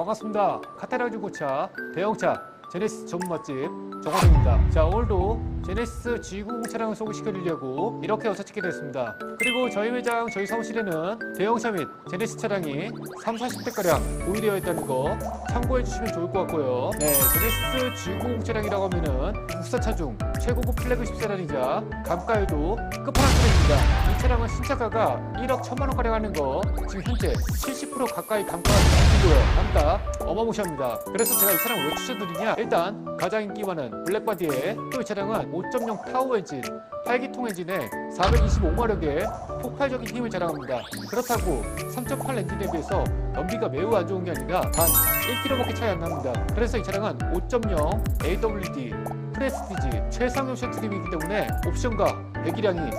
자 반갑습니다. 카테라 중고차 대형차 제네시스 전문 맛집 정원입니다. 자 오늘도 제네시스 G90 차량을 소개시켜드리려고 이렇게 와서 찍게 됐습니다. 그리고 저희 매장 저희 사무실에는 대형차 및 제네시스 차량이 3, 40대가량 보유되어 있다는 거 참고해 주시면 좋을 것 같고요. 네, 제네시스 G90 차량이라고 하면은 국산차 중 최고급 플래그십 세단이자 감가에도 끝판왕 차량입니다. 이 차량은 신차가가 1억 1천만 원가량 하는 거 지금 현재 70% 가까이 감가가 나고요 감가 어마무시합니다. 그래서 제가 이 차량 왜 추천드리냐? 일단 가장 인기 많은 블랙바디에 또 이 차량은 5.0 타워 엔진 8기통 엔진에 425마력의 폭발적인 힘을 자랑합니다. 그렇다고 3.8 엔진에 비해서 연비가 매우 안 좋은 게 아니라 단 1km밖에 차이 안 납니다. 그래서 이 차량은 5.0 AWD 프레스티지 최상위 옵션 트림이기 때문에 옵션과 배기량이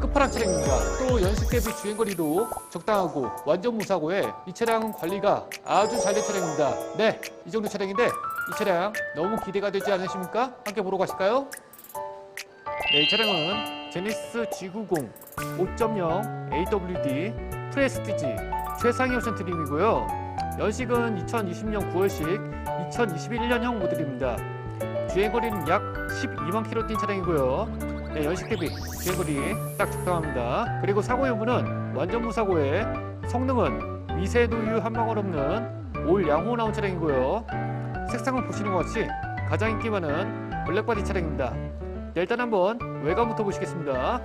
끝판왕 차량입니다. 또 연식 대비 주행거리도 적당하고 완전 무사고에 이 차량은 관리가 아주 잘 된 차량입니다. 네, 이 정도 차량인데 이 차량 너무 기대가 되지 않으십니까? 함께 보러 가실까요? 네, 이 차량은 제네시스 G90 5.0 AWD 프레스티지 최상위 옵션 트림이고요. 연식은 2020년 9월식 2021년형 모델입니다. 주행거리는 약 12만 킬로 뛴 차량이고요. 네, 연식 대비 주행거리 딱 적당합니다. 그리고 사고 여부는 완전 무사고에 성능은 미세 누유 한 방울 없는 올 양호 나온 차량이고요. 색상은 보시는 것 같이 가장 인기 많은 블랙바디 차량입니다. 네, 일단 한번 외관부터 보시겠습니다.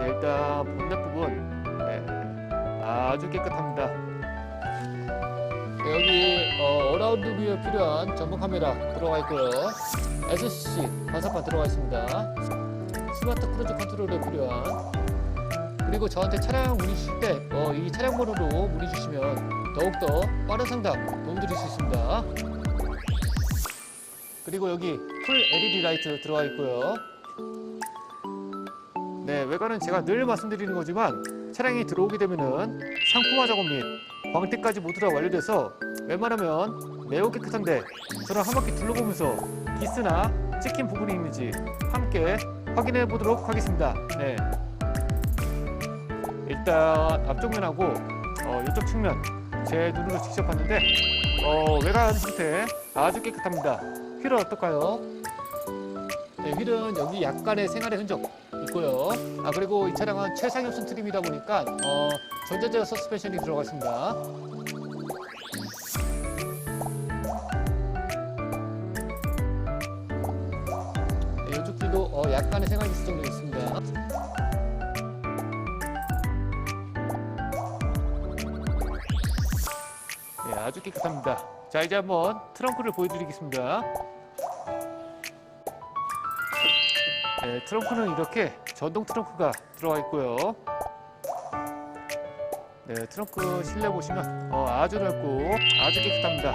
네, 일단 본넷 부분 네, 아주 깨끗합니다. 어, 라운드 뷰에 필요한 전문 카메라 들어가 있고요. SCC 반사판 들어가 있습니다. 스마트 크루즈 컨트롤에 필요한 그리고 저한테 차량 문의 주실 때이 차량 번호로 문의 주시면 더욱더 빠른 상담 도움드릴 수 있습니다. 그리고 여기 풀 LED 라이트 들어가 있고요. 네, 외관은 제가 늘 말씀드리는 거지만 차량이 들어오게 되면은 상품화 작업 및 광택까지 모두 다 완료돼서 웬만하면 매우 깨끗한 데 저랑 한 바퀴 둘러보면서 기스나 찍힌 부분이 있는지 함께 확인해 보도록 하겠습니다. 네. 일단 앞쪽면하고 어, 이쪽 측면 제 눈으로 직접 봤는데 어, 외관 상태 아주 깨끗합니다. 휠은 어떨까요? 네, 휠은 여기 약간의 생활의 흔적 있고요. 아 그리고 이 차량은 옵션 트림이다 보니까 어, 전자제어 서스펜션이 들어가 있습니다. 약간의 생활 기스 정도 있습니다. 네, 아주 깨끗합니다. 자, 이제 한번 트렁크를 보여드리겠습니다. 네, 트렁크는 이렇게 전동 트렁크가 들어가 있고요. 네, 트렁크 실내 보시면 어, 아주 넓고 아주 깨끗합니다.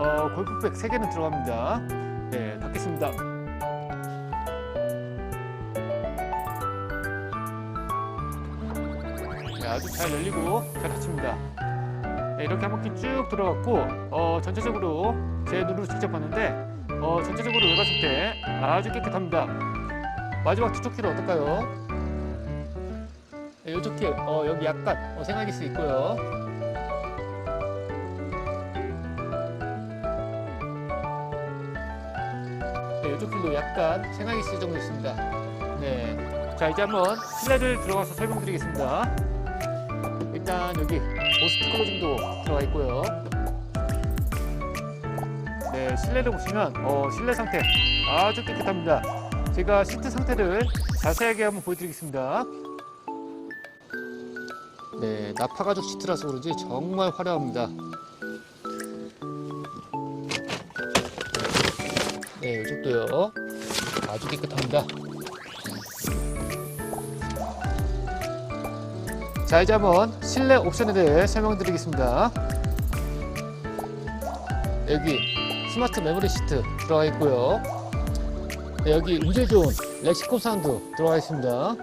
어, 골프백 3개는 들어갑니다. 네, 닫겠습니다. 네, 아주 잘 열리고 잘 닫힙니다. 네, 이렇게 한 바퀴 쭉 들어갔고 어, 전체적으로 제 눈으로 직접 봤는데 어, 전체적으로 외관 상태 아주 깨끗합니다. 마지막 뒤쪽 휠은 어떨까요? 네, 이쪽 휠 어, 여기 약간 어, 생활기스 있고요. 네, 이쪽 휠도 약간 생활기스 정도 있습니다. 네, 자 이제 한번 실내를 들어가서 설명드리겠습니다. 일단 여기 보스트 클로징도 들어가 있고요. 네, 실내를 보시면 어, 실내 상태 아주 깨끗합니다. 제가 시트 상태를 자세하게 한번 보여드리겠습니다. 네, 나파 가죽 시트라서 그런지 정말 화려합니다. 네, 이쪽도요. 아주 깨끗합니다. 자, 이제 한번 실내 옵션에 대해 설명드리겠습니다. 여기 스마트 메모리 시트 들어가 있고요. 네, 여기 음질 좋은 렉시콤 사운드 들어가 있습니다.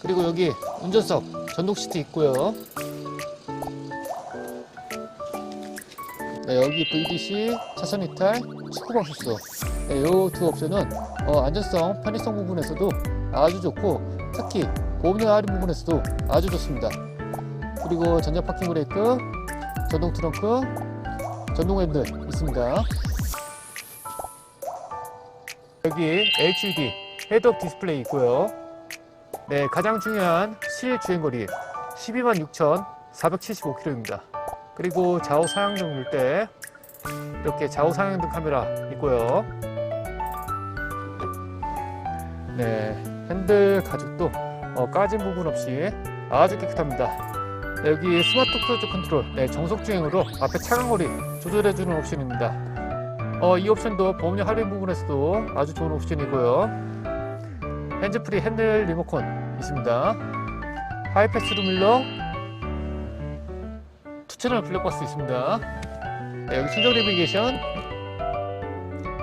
그리고 여기 운전석 전동 시트 있고요. 네, 여기 VDC, 차선 이탈, 축구 방수소. 네, 이두 옵션은 어, 안전성, 편의성 부분에서도 아주 좋고 특히 보험료 할인 부분에서도 아주 좋습니다. 그리고 전자 파킹 브레이크, 전동 트렁크, 전동 핸들 있습니다. 여기 HUD 헤드업 디스플레이 있고요. 네, 가장 중요한 실 주행거리 12만 6,475km입니다. 그리고 좌우 상향등 눌때 이렇게 좌우 상향등 카메라 있고요. 네, 핸들 가죽도 어, 까진 부분 없이 아주 깨끗합니다. 네, 여기 스마트 크루즈 컨트롤, 네, 정속 주행으로 앞에 차간거리 조절해주는 옵션입니다. 어, 이 옵션도 보험료 할인 부분에서도 아주 좋은 옵션이고요. 핸즈프리 핸들 리모컨 있습니다. 하이패스 루 밀러 투채널 블랙박스 있습니다. 네, 여기 순정 내비게이션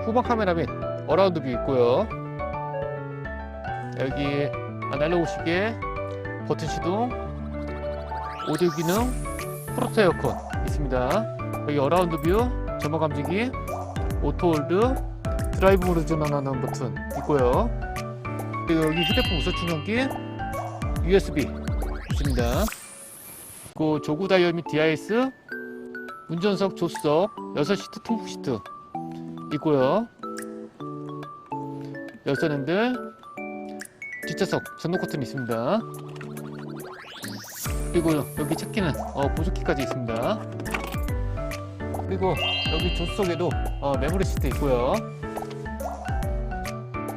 후방 카메라 및 어라운드 뷰 있고요. 여기 아 시계 버튼 시동 오디오 기능 프로토 에어컨 있습니다. 여기 어라운드 뷰 점화 감지기 오토 홀드 드라이브 모드 전환하는 버튼 있고요. 그리고 여기 휴대폰 무선 충전기 USB 있습니다. 그리고 조구 다이얼 및 DIS 운전석 조수석 6시트 통풍 시트 있고요. 열선 핸들 뒷좌석 전동 커튼 있습니다. 그리고 여기 찾기는 어, 보조키까지 있습니다. 그리고 여기 조수석에도 어, 메모리 시트 있고요.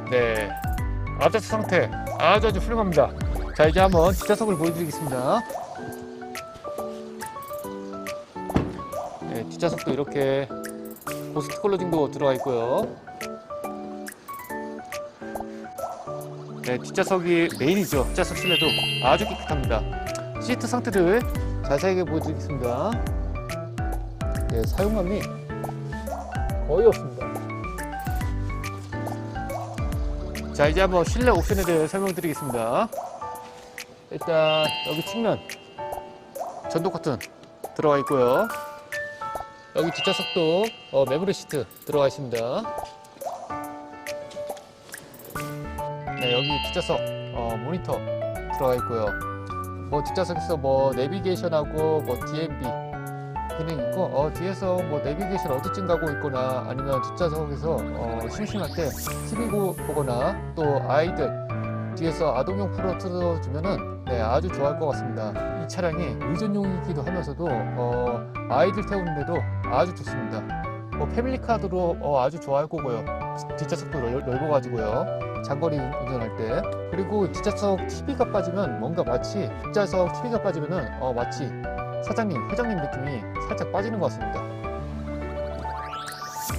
네, 앞좌석 상태 아주 아주 훌륭합니다. 자 이제 한번 뒷좌석을 보여드리겠습니다. 네, 뒷좌석도 이렇게 고스트 컬러징도 들어가 있고요. 네, 뒷좌석이 메인이죠. 뒷좌석 실내도 아주 깨끗합니다. 시트 상태를 자세하게 보여드리겠습니다. 네, 사용감이 거의 없습니다. 자, 이제 한번 실내 옵션에 대해 설명드리겠습니다. 일단 여기 측면 전동 커튼 들어가 있고요. 여기 뒷좌석도 어, 매브리 시트 들어가 있습니다. 네, 여기 뒷좌석 어, 모니터 들어가 있고요. 뭐 뒷좌석에서 뭐 내비게이션하고 뭐 DMB 기능 있고 어, 뒤에서 뭐 내비게이션 어디쯤 가고 있거나 아니면 뒷좌석에서 어, 심심할 때 TV 보- 보거나 또 아이들 뒤에서 아동용 프로 틀어주면은 네, 아주 좋아할 것 같습니다. 이 차량이 의전용이기도 하면서도 어, 아이들 태우는데도 아주 좋습니다. 뭐 패밀리카드로 어, 아주 좋아할 거고요. 뒷좌석도 넓, 넓어가지고요. 장거리 운전할 때 그리고 뒷좌석 TV가 빠지면 뭔가 마치 뒷좌석 TV가 빠지면은 어, 마치 사장님, 회장님 느낌이 살짝 빠지는 것 같습니다.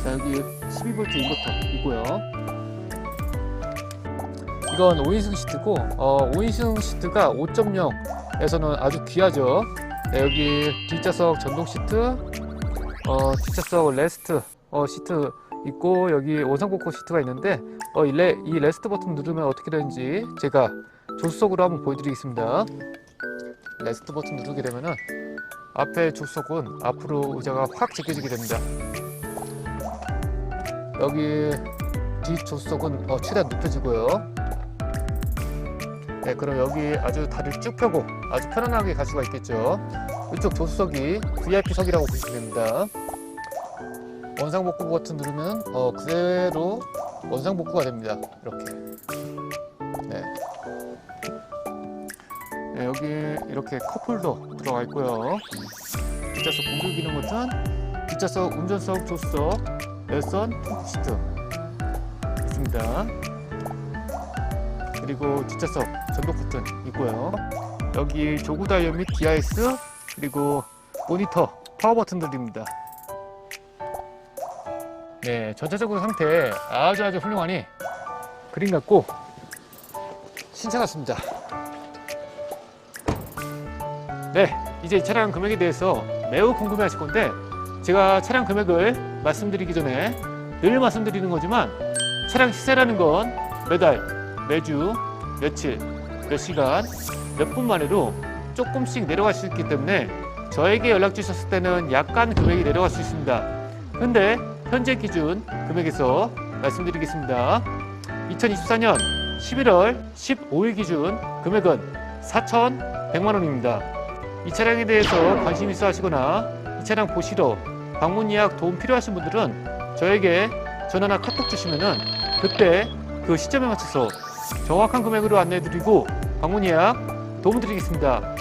자 여기 12V 인버터 있고요. 이건 5인승 시트고 어, 5인승 시트가 5.0에서는 아주 귀하죠. 네, 여기 뒷좌석 전동 시트, 어, 뒷좌석 레스트 어, 시트 있고 여기 원상복구 시트가 있는데 어, 이, 레, 이 레스트 버튼 누르면 어떻게 되는지 제가 조수석으로 한번 보여드리겠습니다. 레스트 버튼 누르게 되면은 앞에 조수석은 앞으로 의자가 확 제껴지게 됩니다. 여기 뒷 조수석은 어, 최대한 눕혀지고요. 네, 그럼 여기 아주 다리를 쭉 펴고 아주 편안하게 갈 수가 있겠죠. 이쪽 조수석이 VIP석이라고 보시면 됩니다. 원상복구 버튼 누르면 어, 그대로 원상복구가 됩니다. 이렇게. 네. 네, 여기 이렇게 컵홀더 들어가 있고요. 뒷좌석 공조 기능 버튼, 뒷좌석 운전석 조수석, 열선 통풍 시트 있습니다. 그리고 뒷좌석 전동 커튼 있고요. 여기 조구 다이얼 및 DIS 그리고 모니터 파워 버튼들입니다. 네, 전체적으로 상태 아주 아주 훌륭하니 그림 같고 신차 같습니다. 네, 이제 이 차량 금액에 대해서 매우 궁금해하실 건데 제가 차량 금액을 말씀드리기 전에 늘 말씀드리는 거지만 차량 시세라는 건 매달, 매주, 며칠, 몇 시간, 몇 분 만에도 조금씩 내려갈 수 있기 때문에 저에게 연락 주셨을 때는 약간 금액이 내려갈 수 있습니다. 근데 현재 기준 금액에서 말씀드리겠습니다. 2024년 11월 15일 기준 금액은 4,100만 원입니다. 이 차량에 대해서 관심 있어 하시거나 이 차량 보시러 방문 예약 도움 필요하신 분들은 저에게 전화나 카톡 주시면은 그때 그 시점에 맞춰서 정확한 금액으로 안내해 드리고 방문 예약 도움 드리겠습니다.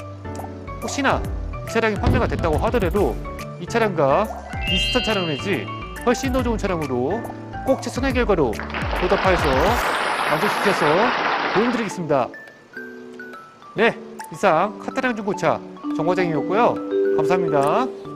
혹시나 이 차량이 판매가 됐다고 하더라도 이 차량과 비슷한 차량 내지 훨씬 더 좋은 차량으로 꼭 최선의 결과로 보답하여서 만족시켜서 도움드리겠습니다. 네, 이상 카타랑 중고차 정과장이었고요. 감사합니다.